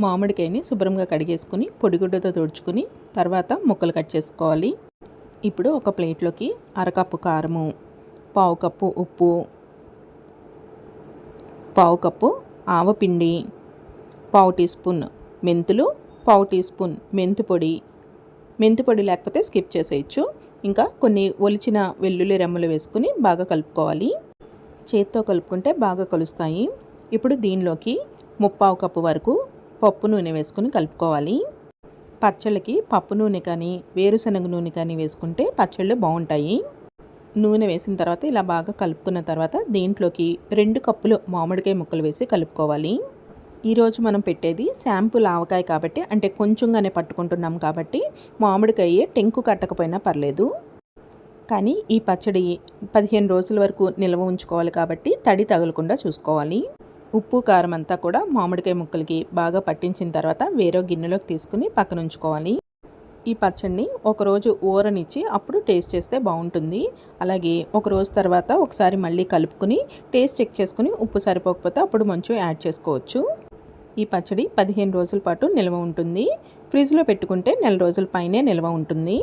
మామిడికాయని శుభ్రంగా కడిగేసుకుని పొడిగుడ్డతో తుడుచుకుని తర్వాత ముక్కలు కట్ చేసుకోవాలి. ఇప్పుడు ఒక ప్లేట్లోకి అరకప్పు కారము పావు కప్పు ఉప్పు పావు కప్పు ఆవపిండి పావు టీ స్పూన్ మెంతులు పావు టీ స్పూన్ మెంతి పొడి. మెంతి పొడి లేకపోతే స్కిప్ చేసేయచ్చు. ఇంకా కొన్ని ఒలిచిన వెల్లుల్లి రెమ్మలు వేసుకుని బాగా కలుపుకోవాలి. చేత్తో కలుపుకుంటే బాగా కలుస్తాయి. ఇప్పుడు దీనిలోకి ముప్పావు కప్పు వరకు పప్పు నూనె వేసుకుని కలుపుకోవాలి. పచ్చళ్ళకి పప్పు నూనె కానీ వేరుశనగ నూనె కానీ వేసుకుంటే పచ్చళ్ళు బాగుంటాయి. నూనె వేసిన తర్వాత ఇలా బాగా కలుపుకున్న తర్వాత దీంట్లోకి రెండు కప్పులు మామిడికాయ ముక్కలు వేసి కలుపుకోవాలి. ఈరోజు మనం పెట్టేది శాంపుల్ ఆవకాయ కాబట్టి అంటే కొంచెంగానే పట్టుకుంటున్నాం కాబట్టి మామిడికాయ టెంకు కట్టకపోయినా పర్లేదు. కానీ ఈ పచ్చడి పదిహేను రోజుల వరకు నిల్వ ఉంచుకోవాలి కాబట్టి తడి తగలకుండా చూసుకోవాలి. ఉప్పు కారం అంతా కూడా మామిడికాయ ముక్కలకి బాగా పట్టించిన తర్వాత వేరే గిన్నెలోకి తీసుకుని పక్కన ఉంచుకోవాలి ఈ పచ్చడిని ఒకరోజు ఊరనిచ్చి అప్పుడు టేస్ట్ చేస్తే బాగుంటుంది. అలాగే ఒక రోజు తర్వాత ఒకసారి మళ్ళీ కలుపుకుని టేస్ట్ చెక్ చేసుకుని ఉప్పు సరిపోకపోతే అప్పుడు మంచు యాడ్ చేసుకోవచ్చు. ఈ పచ్చడి పదిహేను రోజుల పాటు నిల్వ ఉంటుంది. ఫ్రిడ్జ్లో పెట్టుకుంటే నెల రోజుల పైనే నిల్వ ఉంటుంది.